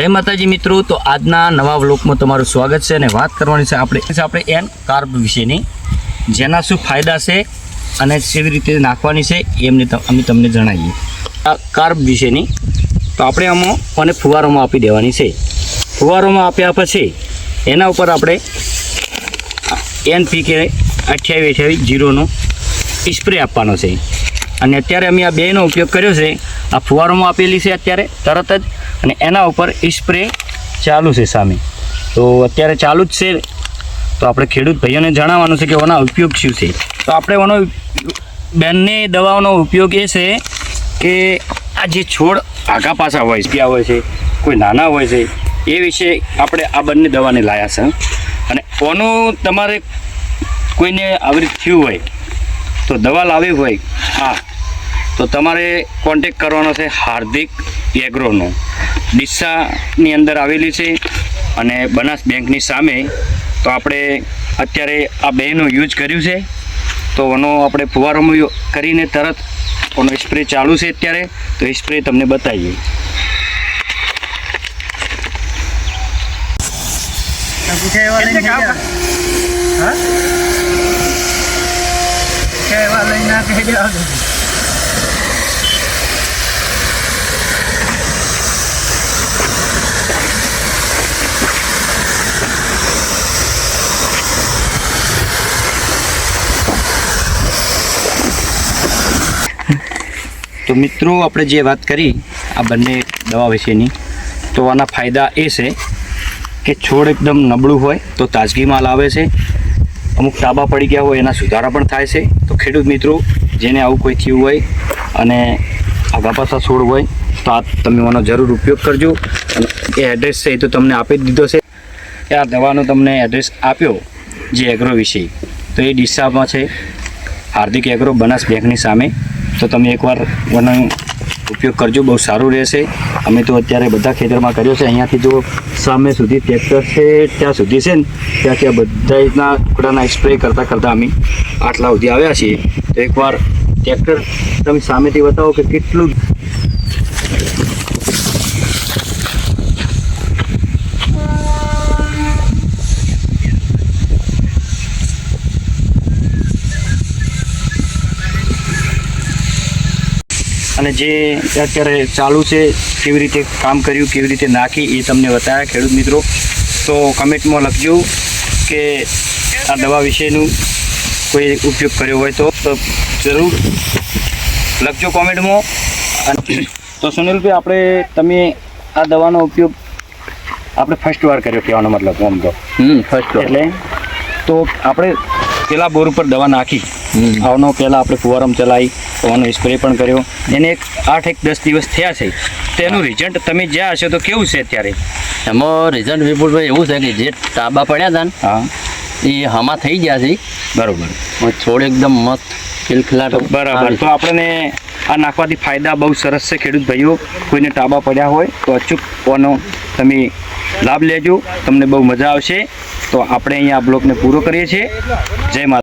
જય માતાજી મિત્રો, તો આજના નવા વ્લોગમાં તમારું સ્વાગત છે અને વાત કરવાની છે આપણે. આપણે એન કાર્બ વિશેની, જેના શું ફાયદા છે અને કેવી રીતે નાખવાની છે, એમને અમે તમને જણાવીએ. આ કાર્બ વિશેની, તો આપણે આમાં અને ફુવારોમાં આપી દેવાની છે. ફુવારોમાં આપ્યા પછી, એના ઉપર આપણે એન પી કે અઠ્યાવીસ અઠ્યાવીસ જીરોનો સ્પ્રે આપવાનો છે. અને અત્યારે અમે આ બેનો ઉપયોગ કર્યો છે. આ ફુવારોમાં આપેલી છે અત્યારે, તરત જ. અને એના ઉપર સ્પ્રે ચાલુ છે સામે. તો અત્યારે ચાલુ જ છે. તો આપણે ખેડૂત ભાઈઓને જણાવવાનું છે કે ઓના ઉપયોગ શું છે. તો આપણે ઓનો બંને દવાઓનો ઉપયોગ એ છે કે આ જે છોડ આગા પાછા હોય છે હોય છે, કોઈ નાના હોય છે, એ વિશે આપણે આ બંને દવાને લાયા છે. અને ઓનું તમારે કોઈને આવી રીતે થયું હોય, તો દવા લાવી હોય, હા તો તમારે કોન્ટેક કરવાનો છે હાર્દિક એગ્રોનો. ડિસ્સાની અંદર આવેલી છે અને બનાસ બેંકની સામે. તો આપણે અત્યારે આ બેનું યુઝ કર્યું છે. તો એનો આપણે ફુવારોમાં કરીને તરત એનો સ્પ્રે ચાલુ છે અત્યારે. તો એ સ્પ્રે તમને બતાવીએ. એવા લઈને કામ ગયા. હા? પૂછે એવા લઈને ના કહી દેવાનું. તો મિત્રો, આપણે જે વાત કરી આ બંને દવા વિશેની, તો આના ફાયદા એ છે કે છોડ એકદમ નબળું હોય, તો તાજગી માલ આવે છે. અમુક ટાબા પડી ગયા હોય, એના સુધારા પણ થાય છે. તો ખેડૂત મિત્રો, જેને આવું કોઈ થયું હોય અને આગા પાછા છોડ હોય, તો આ તમે એનો જરૂર ઉપયોગ કરજો. અને એ એડ્રેસ છે એ તો તમને આપી જ દીધો છે. એ આ દવાનો તમને એડ્રેસ આપ્યો જે એગ્રો વિશે. તો એ ડીસામાં છે. હાર્દિક એગ્રો બનાસ બેંકની સામે. તો તમે એકવાર એનો ઉપયોગ કરજો, બહુ સારું રહેશે. અમે તો અત્યારે બધા ખેતરમાં કર્યો છે. અહીંયાથી જો સામે સુધી ટ્રેક્ટર છે, ત્યાં સુધી છે ને ત્યાંથી આ બધા રીતના ટુકડાના સ્પ્રે કરતાં કરતાં અમે આટલા સુધી આવ્યા છીએ. તો એકવાર ટ્રેક્ટર તમે સામેથી બતાવો કે કેટલું અને જે અત્યારે ચાલુ છે કેવી રીતે કામ કર્યું કેવી રીતે નાખી એ તમને બતાવ્યા ખેડૂત મિત્રો. તો કમેન્ટમાં લખજો કે આ દવા વિશેનું કોઈ ઉપયોગ કર્યો હોય તો. જરૂર લખજો કોમેન્ટમાં તો સુનિલભાઈ આપણે તમે આ દવાનો ઉપયોગ આપણે ફર્સ્ટ વાર કર્યો કહેવાનો મતલબ આમ તો હમ ફર્સ્ટ એટલે તો આપણે પેલા બોર ઉપર દવા નાખી. આવનો પહેલાં આપણે ફુવારમ ચલાવી આનો સ્પ્રે પણ કર્યો. એને એક આઠ એક દસ દિવસ થયા છે. તેનું રિઝલ્ટ તમે જ્યાં હશો તો કેવું છે અત્યારે? એમાં રિઝલ્ટ વિપુલભાઈ એવું છે કે જે ટાબા પડ્યા હતા ને હા. એ હમા થઈ ગયા છે. બરાબર. છોડ એકદમ મસ્ત ખિલખિલાટ બરાબર. તો આપણને આ નાખવાથી ફાયદા બહુ સરસ છે ખેડૂત ભાઈઓ. કોઈને ટાબા પડ્યા હોય તો અચૂક આનો તમે લાભ લેજો. તમને બહુ મજા આવશે. તો આપણે અહીંયા આ બ્લોગને પૂરો કરીએ છીએ. જય માતા